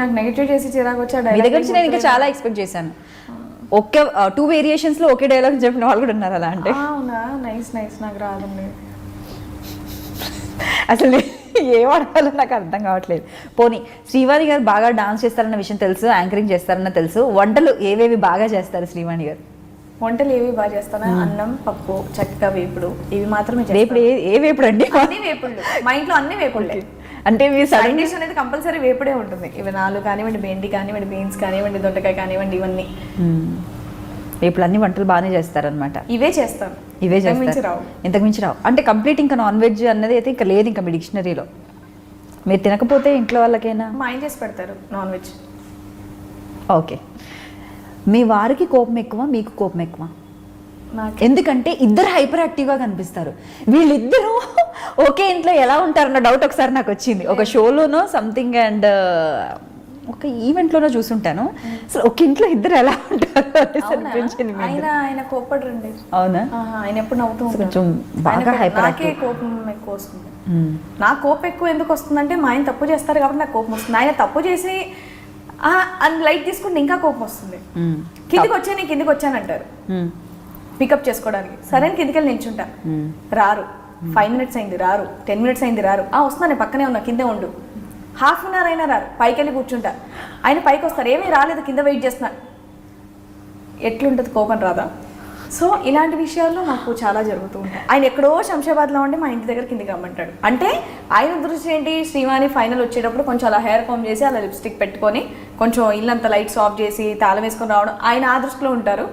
నాకు నెగిటివ్ చేసి చిరాకు వచ్చి ఆ మీ దగ్గర నుంచి నేను ఇంకా చాలా ఎక్స్పెక్ట్ చేశాను. ఒకే టూ వేరియేషన్స్లో ఒకే డైలాగ్ చెప్పిన వాళ్ళు కూడా ఉన్నారు అలా అంటే. అవునా? నైస్ నైస్ నాకు రాదండి. అసలు ఏం అడగాలో నాకు అర్థం కావట్లేదు. పోనీ శ్రీవాణి గారు బాగా డాన్స్ చేస్తారన్న విషయం తెలుసు యాంకరింగ్ చేస్తారన్న తెలుసు. వంటలు ఏవేవి బాగా చేస్తారు శ్రీవాణి గారు? వంటలు ఏవి బాగా చేస్తానా? అన్నం పప్పు చక్కగా వేపుడు. ఇవి మాత్రమే ఏ ఏ వేపుడు అండి? అన్ని వేపుళ్ళు. మా ఇంట్లో అన్ని వేపుళ్ళే. అంటే మీరు సైడ్ డిష్ అనేది కంపల్సరీ వేపుడే ఉంటుంది. ఇవి నాలుగు కానివ్వండి బెండి కానివ్వండి బీన్స్ కానివ్వండి దొండకాయ కానివ్వండి ఇవన్నీ. వేపుడు అన్ని వంటలు బాగానే చేస్తారనమాట ఇవే చేస్తాను ఇవే చేస్తారు. రావు. ఇంతకు మించి రావు. అంటే కంప్లీట్ ఇంకా నాన్ వెజ్ అన్నది అయితే ఇంకా లేదు ఇంకా మీ డిక్షనరీలో మీరు తినకపోతే ఇంట్లో వాళ్ళకైనా? మా ఆయన చేసి పెడతారు నాన్ వెజ్ ఓకే. మీ వారికి కోపం ఎక్కువ మీకు కోపం ఎక్కువ? ఎందుకంటే ఇద్దరు హైపర్ యాక్టివ్గా కనిపిస్తారు. వీళ్ళిద్దరూ ఒకే ఇంట్లో ఎలా ఉంటారన్న డౌట్ ఒకసారి నాకు వచ్చింది ఒక షోలోనో సంథింగ్ అండ్ ఒక ఈవెంట్లోనో చూసుంటాను అసలు ఒక ఇంట్లో ఇద్దరు ఎలా ఉంటారు? అనిపించింది ఆయన. ఆయన కోపడరండి అవునా ఆయన ఎప్పుడు నవ్వుతూ. కొంచెం బాగా hyper నాకే. కోపం ఎక్కువ వస్తుంది మ్మ్. నా కోపం ఎక్కువ ఎందుకు వస్తుందంటే మా ఆయన తప్పు చేస్తారు కాబట్టి నాకు కోపం వస్తుంది ఆయన తప్పు చేసి ఆ, అని లైట్ తీసుకుంటే ఇంకా కోపం వస్తుంది మ్మ్. కిందికి వచ్చా నేను కిందికి వచ్చానంటారు. పికప్ చేసుకోవడానికి సరే కిందికి వెళ్ళి నిల్చుంటా. రారు ఫైవ్ మినిట్స్ అయింది రారు. టెన్ మినిట్స్ అయింది రారు. ఆ వస్తున్నా నేను పక్కనే ఉన్నా కిందే ఉండు. హాఫ్ అన్ అవర్ అయినా రారు. పైకి వెళ్ళి కూర్చుంటా. ఆయన పైకి వస్తారు. ఏమీ రాలేదు కింద వెయిట్ చేస్తున్నా. ఎట్లుంటుంది కోపం రాదా? సో ఇలాంటి విషయాల్లో నాకు చాలా జరుగుతూ ఉంటాయి. ఆయన ఎక్కడో శంషాబాద్లో ఉండి మా ఇంటి దగ్గర కిందికి రమ్మంటాడు. అంటే ఆయన దృష్టి ఏంటి? శ్రీవాణి ఫైనల్ వచ్చేటప్పుడు కొంచెం అలా హెయిర్ కామ్ చేసి అలా లిప్స్టిక్ పెట్టుకొని కొంచెం ఇల్లంతా లైట్స్ ఆఫ్ చేసి తాళం వేసుకొని రావడం. ఆయన ఆ దృష్టిలో ఉంటారు.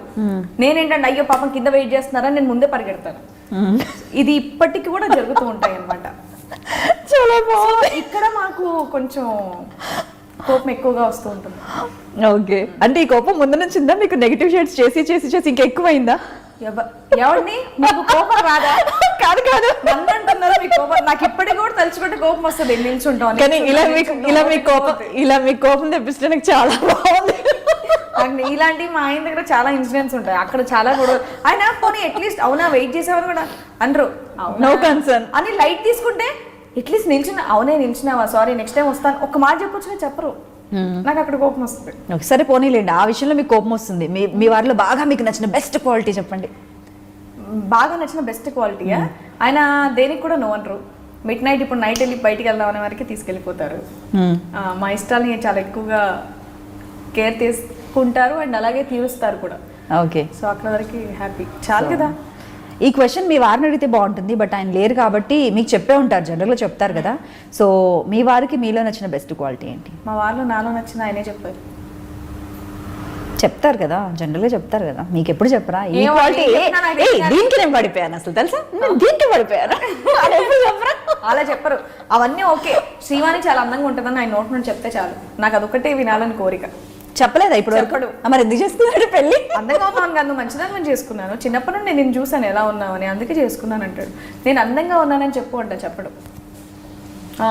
నేనేంటంటే అయ్యో పాపం కింద వెయిట్ చేస్తున్నారని నేను ముందే పరిగెడతాను. ఇది ఇప్పటికి కూడా జరుగుతూ ఉంటాయి అన్నమాట చాలా బాగుంది. ఇక్కడ మాకు కొంచెం కోపం ఎక్కువగా వస్తూ ఉంటుంది. ఓకే. అంటే ఈ కోపం ముందు నుంచి ఉందా? మీకు నెగిటివ్ షేడ్స్ చేసి చేసి చేసి ఇంకా ఎక్కువైందా? ఎవ- ఎవరిని? మీకు కోపం రాదా? కాదు కాదు. నన్ను అంటున్నారు మీ కోపం. నాకు ఇప్పటికి కూడా తలుచుకుంటే కోపం వస్తుంది. నిల్చుంటాం అని. కానీ ఇలా మీకు ఇలా మీ కోపం ఇలా మీ కోపం తెప్పిస్తే నాకు చాలా బాగుంది. నాకు ఇలాంటి మా ఆయన దగ్గర చాలా ఇన్సిడెంట్స్ ఉంటాయి. అక్కడ చాలా గొడవ ఆయన పోనీ అట్లీస్ట్ అవునా? వెయిట్ చేసేవారు కూడా అనరు? నో కన్సర్న్ అని లైట్ తీసుకుంటే అట్లీస్ట్ నిల్చున్నా అవునే నిల్చున్నావా? సారీ నెక్స్ట్ టైం వస్తాను. ఒక మాట చెప్పొచ్చు చెప్పరు. నాకు అక్కడ కోపం వస్తుంది. ఒకసారి పోనీలేండి. ఆ విషయంలో మీకు కోపం వస్తుంది. మీ మీ వారిలో బాగా మీకు నచ్చిన బెస్ట్ క్వాలిటీ చెప్పండి. బాగా నచ్చిన బెస్ట్ క్వాలిటీయా ఆయన దేనికి కూడా నో అనరు. మిడ్ నైట్ ఇప్పుడు నైట్ వెళ్ళి బయటికి వెళ్దాం అనే వరకు తీసుకెళ్ళిపోతారు. ఆ, మా ఇష్టాలని చాలా ఎక్కువగా కేర్ తీసుకుంటారు అండ్ అలాగే తీరుస్తారు కూడా. ఓకే. సో అక్కడ వరకు హ్యాపీ. చాలు కదా? ఈ క్వశ్చన్ మీ వారిని అడిగితే బాగుంటుంది బట్ ఆయన లేరు కాబట్టి మీకు చెప్పే ఉంటారు జనరల్గా చెప్తారు కదా. సో మీ వారికి మీలో నచ్చిన బెస్ట్ క్వాలిటీ ఏంటి? మా వాళ్ళు నాలో నచ్చిన ఆయనే చెప్పారు. చెప్తారు కదా జనరల్గా చెప్తారు కదా. మీకు ఎప్పుడు చెప్పరా? ఈ క్వాలిటీ. దీనికి నేను పడిపోయాను అసలు తెలుసా? నేను దీనికి పడిపోయాను. అది ఎప్పుడు చెప్పరా? అలా చెప్పరు. అవన్నీ ఓకే. శ్రీవాణి చాలా అందంగా ఉంటుందని ఆయన నోట్ నుండి చెప్తే చాలు. నాకు అదొకటే వినాలని కోరిక. చెప్పలేదా ఇప్పుడు? చెప్పడు. మరి ఎందుకు చేసుకున్నాడు పెళ్ళి? అందంగా ఉన్నాను కాదు మంచిదాన్ని చేసుకున్నాను. చిన్నప్పటి నుండి నేను చూసాను ఎలా ఉన్నావని అందుకే చేసుకున్నాను అంటాడు. నేను అందంగా ఉన్నానని చెప్పు అంట చెప్పడు. ఆ,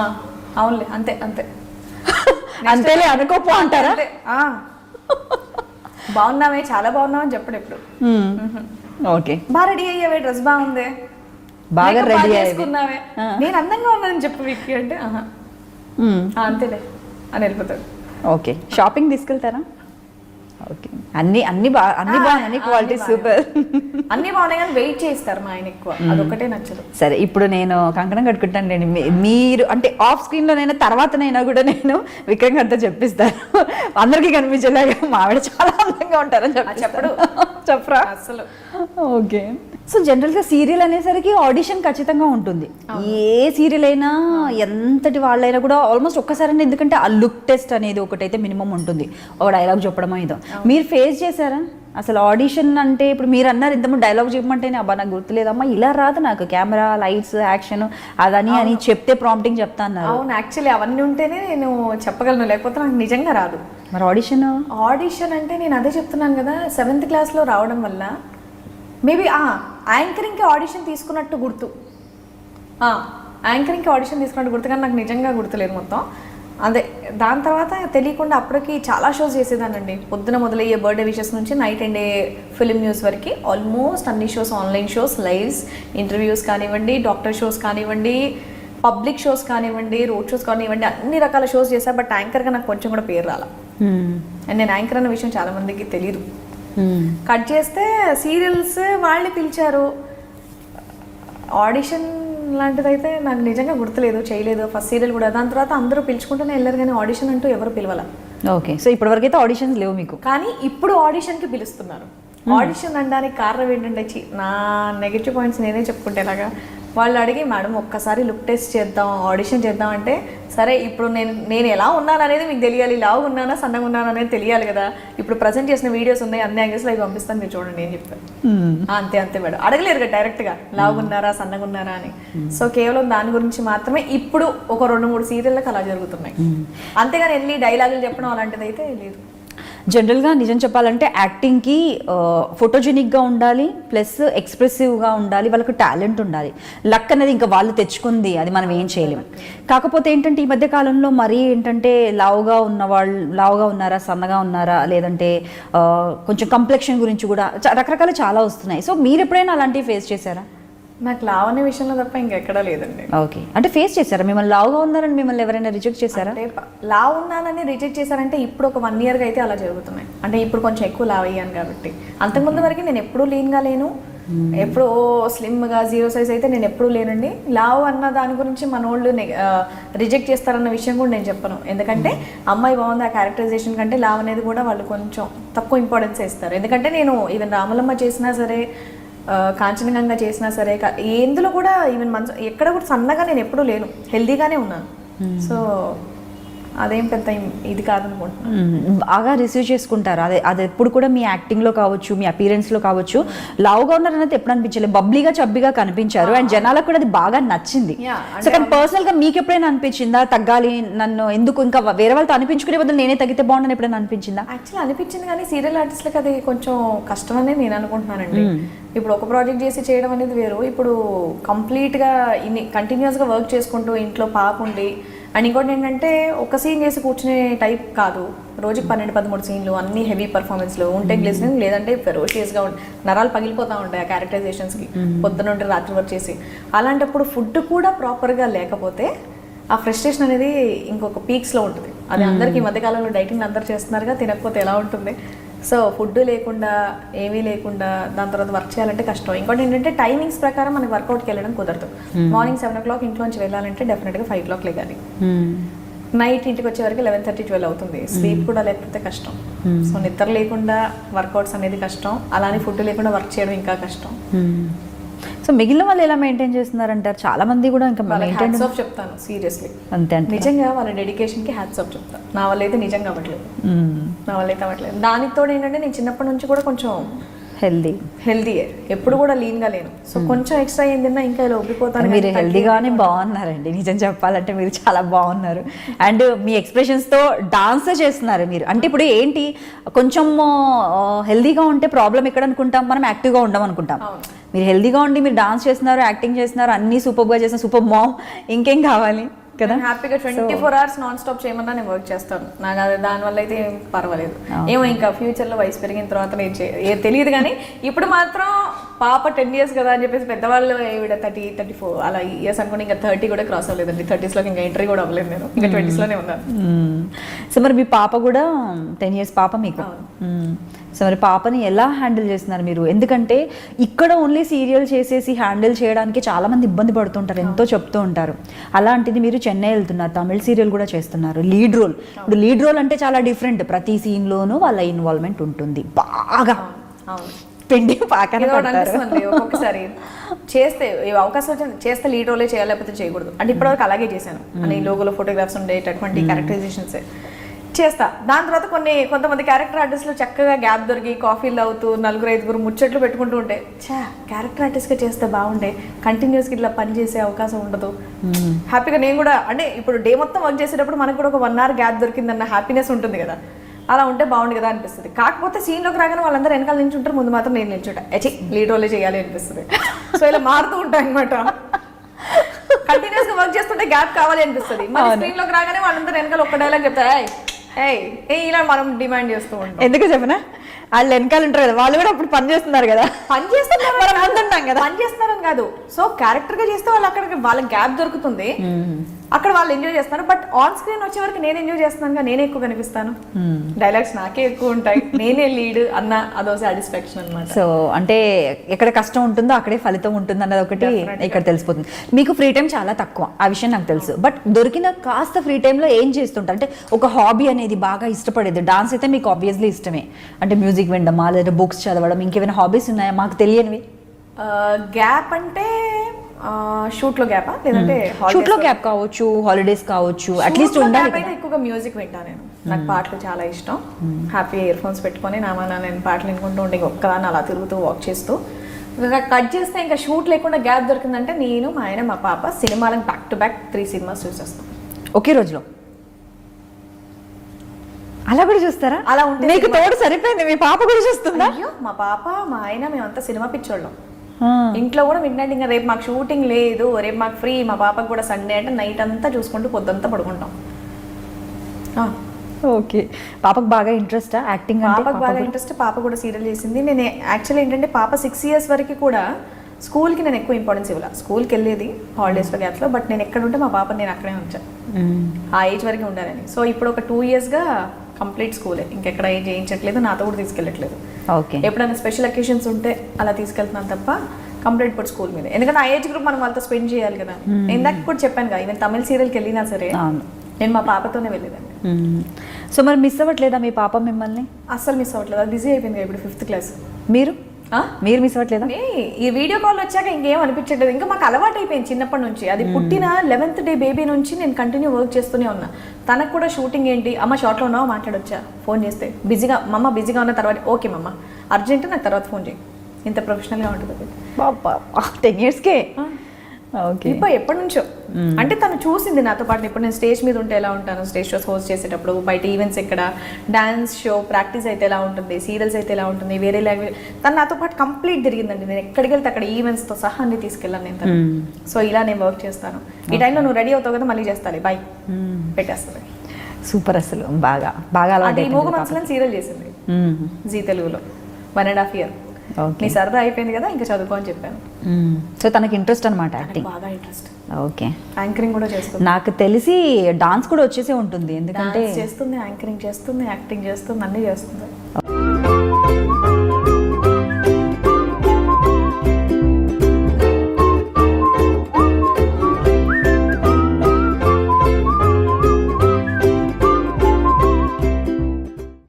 అవునులే అంతే అంతే. అంతేలే అనుకోపో అంటారా. బాగున్నావే చాలా బాగున్నావని చెప్పడు ఎప్పుడు. ఓకే. బాగా రెడీ అయ్యావే డ్రెస్ బాగుంది. బాగా రెడీ చేసుకున్నావే. నేను అందంగా ఉన్నానని చెప్పు విక్కీ అంటే అంతేలే అని వెళ్ళిపోతాడు. ఓకే. షాపింగ్ తీసుకెళ్తారా? ఓకే అన్ని అన్ని బా అన్ని బాగున్నాయి. అన్ని క్వాలిటీ సూపర్ అన్ని బాగున్నాయి కానీ వెయిట్ చేస్తారు మా ఆయన ఎక్కువ. అదొకటే నచ్చదు. సరే ఇప్పుడు నేను కంకణం కట్టుకుంటాను లేండి. మీరు అంటే ఆఫ్ స్క్రీన్లోనైనా తర్వాతనైనా కూడా నేను విక్రమ్ గారితో చెప్పిస్తాను. అందరికీ కనిపించేలాగా మా ఆవిడ చాలా అందంగా ఉంటారని చెప్పి చెప్పడు. చెప్పరా? అసలు ఓకే. సో జనరల్గా సీరియల్ అనేసరికి ఆడిషన్ ఖచ్చితంగా ఉంటుంది. ఏ సీరియల్ అయినా ఎంతటి వాళ్ళైనా కూడా ఆల్మోస్ట్ ఒక్కసారి ఎందుకంటే ఆ లుక్ టెస్ట్ అనేది ఒకటైతే మినిమం ఉంటుంది. ఒక డైలాగ్ చెప్పడమో ఇదో మీరు ఫేస్ చేశారా? అసలు ఆడిషన్ అంటే ఇప్పుడు మీరు అన్నారు ఇంతకుముందు డైలాగ్ చెప్పమంటేనే అబ్బా నాకు గుర్తులేదమ్మా ఇలా రాదు నాకు కెమెరా లైట్స్ యాక్షన్ అదని అని చెప్తే ప్రాంప్టింగ్ చెప్తా అన్నారు. అవును యాక్చువల్లీ అవన్నీ ఉంటేనే నేను చెప్పగలను లేకపోతే నాకు నిజంగా రాదు. మరి ఆడిషన్ ఆడిషన్ అంటే నేను అదే చెప్తున్నాను కదా సెవెంత్ క్లాస్లో రావడం వల్ల మేబీ యాంకరింగ్కి ఆడిషన్ తీసుకున్నట్టు గుర్తు. యాంకరింగ్కి ఆడిషన్ తీసుకున్నట్టు గుర్తు కానీ నాకు నిజంగా గుర్తులేదు మొత్తం. అదే దాని తర్వాత తెలియకుండా అప్పటికి చాలా షోస్ చేసేదానండి పొద్దున మొదలయ్యే బర్త్డే విషెస్ నుంచి night and day film news వరకు ఆల్మోస్ట్ అన్ని shows online shows lives interviews కానివ్వండి డాక్టర్ షోస్ కానివ్వండి పబ్లిక్ షోస్ కానివ్వండి రోడ్ షోస్ కానివ్వండి అన్ని రకాల షోస్ చేశా బట్ యాంకర్గా నాకు కొంచెం కూడా పేరు రాల. అండ్ నేను యాంకర్ అన్న విషయం చాలా మందికి తెలియదు కట్ చేస్తే సీరియల్స్ వాళ్ళే పిలిచారు. ఆడిషన్ లాంటిదైతే నాకు నిజంగా గుర్తులేదు చేయలేదు. ఫస్ట్ సీరియల్ కూడా. దాని తర్వాత అందరూ పిలుచుకుంటూనే వెళ్ళారు కానీ ఆడిషన్ అంటూ ఎవరు పిలవాల. ఓకే. సో ఇప్పటివరకు అయితే ఆడిషన్స్ లేవు మీకు? కానీ ఇప్పుడు ఆడిషన్కి పిలుస్తున్నారు. ఆడిషన్ అనడానికి కారణం ఏంటంటే నా నెగిటివ్ పాయింట్స్ నేనే చెప్పుకుంటేలాగా వాళ్ళు అడిగి మేడం ఒక్కసారి లుక్ టెస్ట్ చేద్దాం ఆడిషన్ చేద్దాం అంటే సరే ఇప్పుడు నేను నేను ఎలా ఉన్నాను అనేది మీకు తెలియాలి. లావు ఉన్నానా సన్నగా ఉన్నానా అనేది తెలియాలి కదా. ఇప్పుడు ప్రజెంట్ చేసిన వీడియోస్ ఉన్నాయి అన్ని యాంగిల్స్లో అవి పంపిస్తాను మీరు చూడండి నేను చెప్పాను అంతే అంతే మేడం. అడగలేరు కదా డైరెక్ట్గా. లావుగా ఉన్నారా సన్నగా ఉన్నారా అని. సో కేవలం దాని గురించి మాత్రమే ఇప్పుడు ఒక రెండు మూడు సీరియళ్ళకి అలా జరుగుతున్నాయి. అంతేగాని వెళ్ళి డైలాగులు చెప్పడం అలాంటిది అయితే లేదు. జనరల్గా నిజం చెప్పాలంటే యాక్టింగ్కి ఫోటోజెనిక్గా ఉండాలి ప్లస్ ఎక్స్ప్రెసివ్గా ఉండాలి వాళ్ళకి టాలెంట్ ఉండాలి. లక్ అనేది ఇంకా వాళ్ళు తెచ్చుకుంది అది మనం ఏం చేయలేం. కాకపోతే ఏంటంటే ఈ మధ్య కాలంలో మరీ ఏంటంటే లావుగా ఉన్న వాళ్ళు లావుగా ఉన్నారా సన్నగా ఉన్నారా లేదంటే కొంచెం కంప్లెక్షన్ గురించి కూడా రకరకాలు రకరకాల చాలా వస్తున్నాయి. సో మీరు ఎప్పుడైనా అలాంటివి ఫేస్ చేశారా? నాకు లావ్ అనే విషయంలో తప్ప ఇంకెక్కడా లేదండి. ఓకే. అంటే ఫేస్ చేశారా? మిమ్మల్ని లావుగా ఉన్నారని మిమ్మల్ని ఎవరైనా రిజెక్ట్ చేశారా? లావ్ ఉన్నానని రిజెక్ట్ చేశారంటే ఇప్పుడు ఒక వన్ ఇయర్గా అయితే అలా జరుగుతున్నాయి. అంటే ఇప్పుడు కొంచెం ఎక్కువ లావ్ అయ్యాను కాబట్టి. అంతకుముందు వరకు నేను ఎప్పుడూ లీన్గా లేను. ఎప్పుడు స్లిమ్గా జీరో సైజ్ అయితే నేను ఎప్పుడూ లేనండి. లావ్ అన్న దాని గురించి మన వాళ్ళు రిజెక్ట్ చేస్తారన్న విషయం కూడా నేను చెప్పను. ఎందుకంటే అమ్మాయి బాగుంది ఆ క్యారెక్టరైజేషన్ కంటే లావ్ అనేది కూడా వాళ్ళు కొంచెం తక్కువ ఇంపార్టెన్స్ ఇస్తారు. ఎందుకంటే నేను ఈవెన్ రామలమ్మ చేసినా సరే కాంచనగంగా చేసినా సరే ఎందులో కూడా ఈవెన్ మనసు ఎక్కడ కూడా సన్నగా నేను ఎప్పుడూ లేను. హెల్దీగానే ఉన్నాను. సో అదేం పెద్ద ఇది కాదనుకుంటున్నాను. బాగా రిసీవ్ చేసుకుంటారు. అదే అది ఎప్పుడు కూడా మీ యాక్టింగ్లో కావచ్చు మీ అపీరెన్స్లో కావచ్చు లావుగా ఉన్నారనేది ఎప్పుడు అనిపించలేదు. బబ్లీగా చబ్బిగా కనిపించారు. అండ్ జనాలకు కూడా అది బాగా నచ్చింది. సో కానీ పర్సనల్గా మీకు ఎప్పుడైనా అనిపించిందా? తగ్గాలి నన్ను ఎందుకు ఇంకా వేరే వాళ్ళతో అనిపించుకునే బదులు నేనే తగ్గితే బాగుండని ఎప్పుడైనా అనిపించిందా? యాక్చువల్లీ అనిపించింది కానీ సీరియల్ ఆర్టిస్ట్లకు అది కొంచెం కష్టం అనేది నేను అనుకుంటున్నానండి. ఇప్పుడు ఒక ప్రాజెక్ట్ చేసి చేయడం అనేది వేరు. ఇప్పుడు కంప్లీట్గా ఇన్ని కంటిన్యూస్గా వర్క్ చేసుకుంటూ ఇంట్లో పాప ఉండి అండ్ ఇంకోటి ఏంటంటే ఒక సీన్ చేసి కూర్చునే టైప్ కాదు. రోజుకి పన్నెండు పదమూడు సీన్లు అన్ని హెవీ పర్ఫార్మెన్స్లు ఉంటే గ్లిజనింగ్ లేదంటే ఫెరోషియస్గా నరాలు పగిలిపోతూ ఉంటాయి ఆ క్యారెక్టరైజేషన్స్కి పొద్దున నుండి రాత్రి వర్క్ చేసి. అలాంటప్పుడు ఫుడ్ కూడా ప్రాపర్గా లేకపోతే ఆ ఫ్రస్ట్రేషన్ అనేది ఇంకొక పీక్స్లో ఉంటుంది. అది అందరికీ ఈ మధ్యకాలంలో డైటింగ్ అందరు చేస్తున్నారుగా తినకపోతే ఎలా ఉంటుంది? సో ఫుడ్ లేకుండా ఏమీ లేకుండా దాని తర్వాత వర్క్ చేయాలంటే కష్టం. ఇంకోటి ఏంటంటే టైమింగ్స్ ప్రకారం మనకి వర్కౌట్కి వెళ్ళడం కుదరదు. మార్నింగ్ సెవెన్ ఓ క్లాక్ ఇంట్లోంచి వెళ్ళాలంటే డెఫినెట్గా ఫైవ్ క్లాక్ లేగాలి. నైట్ ఇంటికి వచ్చే వరకు లెవెన్ థర్టీ ట్వెల్వ్ అవుతుంది. స్లీప్ కూడా లేకపోతే కష్టం. సో నిద్ర లేకుండా వర్కౌట్స్ అనేది కష్టం. అలానే ఫుడ్ లేకుండా వర్క్ చేయడం ఇంకా కష్టం. సో మిగిలిన వాళ్ళు ఎలా మెయింటైన్ చేస్తున్నారంటారు? చాలా మంది కూడా ఇంకా మెయింటైన్ ఆఫ్ చెప్తాను సీరియస్లీ అంతే అంటే నిజంగా వాళ్ళ డెడికేషన్కి హ్యాట్స్ ఆఫ్ చెప్తాను నా వల్ల అయితే నిజంగా అవ్వట్లేదు. నా వల్ల అయితే అవ్వట్లేదు. దానితో ఏంటంటే నేను చిన్నప్పటి నుంచి కూడా కొంచెం హెల్దీ. హెల్దీయే ఎప్పుడు కూడా లీన్గా లేను. సో కొంచెం ఎక్స్ట్రా ఏం తిన్నా ఇంకా ఇలా ఉబ్బిపోతాను మీరు హెల్దీగానే బాగున్నారండి. నిజం చెప్పాలంటే మీరు చాలా బాగున్నారు. అండ్ మీ ఎక్స్ప్రెషన్స్తో డాన్స్ చేస్తున్నారు మీరు. అంటే ఇప్పుడు ఏంటి? కొంచెం హెల్దీగా ఉంటే ప్రాబ్లం ఎక్కడ అనుకుంటాం? మనం యాక్టివ్గా ఉండం అనుకుంటాం. మీరు హెల్దీగా ఉండి మీరు డాన్స్ చేస్తున్నారు యాక్టింగ్ చేస్తున్నారు అన్నీ సూపర్గా చేస్తున్నారు సూపర్ మామ్ ఇంకేం కావాలి? కదా? హ్యాపీగా twenty four hours non stop చేయమన్నా నేను వర్క్ చేస్తాను. నాకు అది దానివల్ల అయితే ఏం పర్వాలేదు. ఏమో ఇంకా ఫ్యూచర్లో వయసు పెరిగిన తర్వాత నేను తెలియదు కానీ ఇప్పుడు మాత్రం పాప టెన్ ఇయర్స్ కదా అని చెప్పేసి పెద్దవాళ్ళు ఈవిడ థర్టీ థర్టీ ఫోర్ అలా ఇయర్స్ అనుకుంటే ఇంకా థర్టీ కూడా క్రాస్ అవ్వలేదండి. థర్టీస్లోకి ఇంకా ఎంట్రీ కూడా అవ్వలేదు నేను. ఇంకా ట్వంటీస్లోనే ఉన్నాను. సో మరి మీ పాప కూడా టెన్ ఇయర్స్ పాప మీకు. సో మరి పాపని ఎలా హ్యాండిల్ చేస్తున్నారు మీరు? ఎందుకంటే ఇక్కడ ఓన్లీ సీరియల్ చేసేసి హ్యాండిల్ చేయడానికి చాలా మంది ఇబ్బంది పడుతుంటారు ఎంతో చెప్తూ ఉంటారు. అలాంటిది మీరు చెన్నై వెళ్తున్నారు తమిళ సీరియల్ కూడా చేస్తున్నారు. లీడ్ రోల్ ఇప్పుడు లీడ్ రోల్ అంటే చాలా డిఫరెంట్ ప్రతి సీన్లోనూ వాళ్ళ ఇన్వాల్వ్మెంట్ ఉంటుంది. బాగా పిండి పాకన ఒక్కొక్కసారి. చేస్తే అవకాశం చేస్తే లీడ్ రోలే చేయాలి లేకపోతే చేయకూడదు. అంటే ఇప్పటివరకు అలాగే చేశాను. అని లోగోలో ఫోటోగ్రాఫ్స్ ఉండేటటువంటి క్యారెక్టరైజేషన్స్ చేస్తా దాని తర్వాత కొన్ని కొంతమంది క్యారెక్టర్ ఆర్టిస్టులు చక్కగా గ్యాప్ దొరికి కాఫీలు అవుతూ నలుగురు ఐదుగురు ముచ్చట్లు పెట్టుకుంటూ ఉంటే చా క్యారెక్టర్ ఆర్టిస్ట్గా చేస్తే బాగుండే. కంటిన్యూస్గా ఇట్లా పని చేసే అవకాశం ఉండదు. హ్యాపీగా నేను కూడా అంటే ఇప్పుడు డే మొత్తం వర్క్ చేసేటప్పుడు మనకు కూడా ఒక వన్ అవర్ గ్యాప్ దొరికిందన్న హ్యాపీనెస్ ఉంటుంది కదా. అలా ఉంటే బాగుండు కదా అనిపిస్తుంది. కాకపోతే సీన్లోకి రాగానే వాళ్ళందరూ వెనకాల నిల్చుంటారు ముందు మాత్రం నేను నిల్చుంటా. ఎచి లీడ్ రోలే చేయాలి అనిపిస్తుంది. సో ఇలా మారుతూ ఉంటాయి అనమాట కంటిన్యూస్గా వర్క్ చేస్తుంటే గ్యాప్ కావాలి అనిపిస్తుంది. మరి స్క్రీన్లోకి రాగానే వాళ్ళందరూ వెనకాల ఒక్క డైలాగ్ చెప్తారు ఏ ఇలా మనం డిమాండ్ చేస్తూ ఉంటాం. ఎందుకు చెప్పనా? వాళ్ళు వెనకాల ఉంటారు కదా వాళ్ళు కూడా అప్పుడు పని చేస్తున్నారు కదా. పని చేస్తున్నారు మనం ముందుంటాం కదా. పని చేస్తున్నారని కాదు. సో క్యారెక్టర్గా చేస్తే వాళ్ళు అక్కడ వాళ్ళకి గ్యాప్ దొరుకుతుంది అక్కడ వాళ్ళు ఎంజాయ్ చేస్తున్నారు బట్ ఆన్ స్క్రీన్ వచ్చే వరకు నేను ఎంజాయ్ చేస్తున్నాను నేనే ఎక్కువ కనిపిస్తాను. డైలాగ్స్ నాకే ఎక్కువ ఉంటాయి. నేనే లీడ్ అన్న అదో సాటిస్ఫాక్షన్ అనమాట సో అంటే ఎక్కడ కష్టం ఉంటుందో అక్కడే ఫలితం ఉంటుంది అన్నది ఒకటి ఇక్కడ తెలిసిపోతుంది. మీకు ఫ్రీ టైం చాలా తక్కువ. ఆ విషయం నాకు తెలుసు. బట్ దొరికిన కాస్త ఫ్రీ టైంలో ఏం చేస్తుంటారు? అంటే ఒక హాబీ అనేది బాగా ఇష్టపడేది. డాన్స్ అయితే మీకు ఆబ్వియస్లీ ఇష్టమే. అంటే మ్యూజిక్ వినడమా లేదా బుక్స్ చదవడం ఇంకేమైనా హాబీస్ ఉన్నాయా? మాకు తెలియనివి. గ్యాప్ అంటే షూట్లో గ్యాపా? లేదంటే షూట్లో? గ్యాప్ కావచ్చు హాలిడేస్ కావచ్చు అట్లీస్ట్ ఉండాలి ఎక్కువగా మ్యూజిక్ వింటా నేను. నాకు పాటలు చాలా ఇష్టం. హ్యాపీ ఇయర్ ఫోన్స్ పెట్టుకొని నా మన నేను పాటలు వినుకుంటూ ఉంటే ఒక్కదాన్ని అలా తిరుగుతూ వాక్ చేస్తూ. కట్ చేస్తే ఇంకా షూట్ లేకుండా గ్యాప్ దొరికిందంటే నేను మా ఆయన మా పాప సినిమాలను back to back three cinemas చూసేస్తాం. ఒకే రోజులో? అలా కూడా చూస్తారా? అలా ఉంటే మీకు తోడు సరిపోయింది మీ పాప కూడా చూస్తుందా? అయ్యో మా పాప మా ఆయన మేమంతా సినిమా పిచ్చోళ్ళం. ఇంట్లో కూడా మిడ్ ఇంకా రేపు మాకు షూటింగ్ లేదు రేపు మాకు ఫ్రీ మా పాపకు కూడా సండే అంటే నైట్ అంతా చూసుకుంటూ పొద్దంతా పడుకుంటాం. ఓకే. పాపకు బాగా ఇంట్రెస్టా యాక్టింగ్ పాపకు బాగా ఇంట్రెస్ట్ పాప కూడా సీరియల్ చేసింది. నేను యాక్చువల్లీ ఏంటంటే పాప సిక్స్ ఇయర్స్ వరకు కూడా స్కూల్కి నేను ఎక్కువ ఇంపార్టెన్స్ ఇవ్వాలి. స్కూల్కి వెళ్ళేది హాలిడేస్లో గ్యాప్లో బట్ నేను ఎక్కడ ఉంటే మా పాపని నేను అక్కడే ఉంచాను. ఆ ఏజ్ వరకు ఉండాలని. సో ఇప్పుడు ఒక టూ ఇయర్స్గా కంప్లీట్ స్కూలే ఇంకెక్కడ ఏం చేయించట్లేదు నాతో కూడా తీసుకెళ్ళట్లేదు. ఓకే. ఎప్పుడైనా స్పెషల్ అకేషన్స్ ఉంటే అలా తీసుకెళ్తున్నాను తప్ప కంప్లీట్ ఇప్పుడు స్కూల్ మీద. ఎందుకంటే ఆ ఏజ్ గ్రూప్ మనం వాళ్ళతో స్పెండ్ చేయాలి కదా. ఇందాక కూడా చెప్పాను కదా ఈవెన్ తమిళ సీరియల్కి వెళ్ళినా సరే. నేను మా పాపతోనే వెళ్ళేదాన్ని. మ్మ్. సో మరి మిస్ అవ్వట్లేదా మీ పాప మిమ్మల్ని? అస్సలు మిస్ అవ్వట్లేదు. బిజీ అయిపోయింది ఇప్పుడు ఫిఫ్త్ క్లాస్ మీరు? మీరు మిస్ అవ్వట్లేదా? ఈ వీడియో కాల్ వచ్చాక ఇంకేం అనిపించట్లేదు. ఇంకా మాకు అలవాటు అయిపోయింది చిన్నప్పటి నుంచి. అది పుట్టిన లెవెన్త్ డే బేబీ నుంచి నేను కంటిన్యూ వర్క్ చేస్తూనే ఉన్నా. తనకు కూడా షూటింగ్ ఏంటి? అమ్మ షార్ట్లో ఉన్నావా? మాట్లాడొచ్చా? ఫోన్ చేస్తే. బిజీగా మమ్మ బిజీగా ఉన్న తర్వాత ఓకే మమ్మ అర్జెంట్ నాకు తర్వాత ఫోన్ చేయి ఇంత ప్రొఫెషనల్గా ఉంటుంది టెన్ ఇయర్స్కే ఇప్పుడు ఎప్పటి నుంచో. అంటే తను చూసింది నాతో పాటు. ఇప్పుడు నేను స్టేజ్ మీద ఉంటే ఎలా ఉంటాను? స్టేజ్ షోస్ హోస్ట్ చేసేటప్పుడు బయట ఈవెంట్స్ ఎక్కడ? డాన్స్ షో ప్రాక్టీస్ అయితే ఎలా ఉంటుంది? సీరియల్స్ అయితే ఎలా ఉంటుంది? వేరే లాంగ్వేజ్ తను నాతో పాటు కంప్లీట్ తిరిగిందండి. నేను ఎక్కడికి వెళ్తే అక్కడ ఈవెంట్స్తో సహా అన్ని తీసుకెళ్ళాను నేను తను. సో ఇలా నేను వర్క్ చేస్తాను. ఈ టైంలో నువ్వు రెడీ అవుతావు కదా మళ్ళీ చేస్తాను బాయ్. పెట్టేస్తుంది సూపర్ అసలు. బాగా బాగా అది మూగ పాపకి. మనసులని సీరియల్ చేసింది. జీ తెలుగులో. One and half year. నీ సరదా అయిపోయింది కదా ఇంకా చదువుకో అని చెప్పాను. సో తనకి ఇంట్రెస్ట్ అనమాట నాకు యాక్టింగ్. బాగా ఇంట్రెస్ట్. ఓకే. యాంకరింగ్ కూడా చేస్తుంది. నాకు తెలిసి డాన్స్ కూడా వచ్చేసే ఉంటుంది ఎందుకంటే చేస్తుంది యాంకరింగ్ చేస్తుంది యాక్టింగ్ చేస్తుంది అన్నీ చేస్తుంది.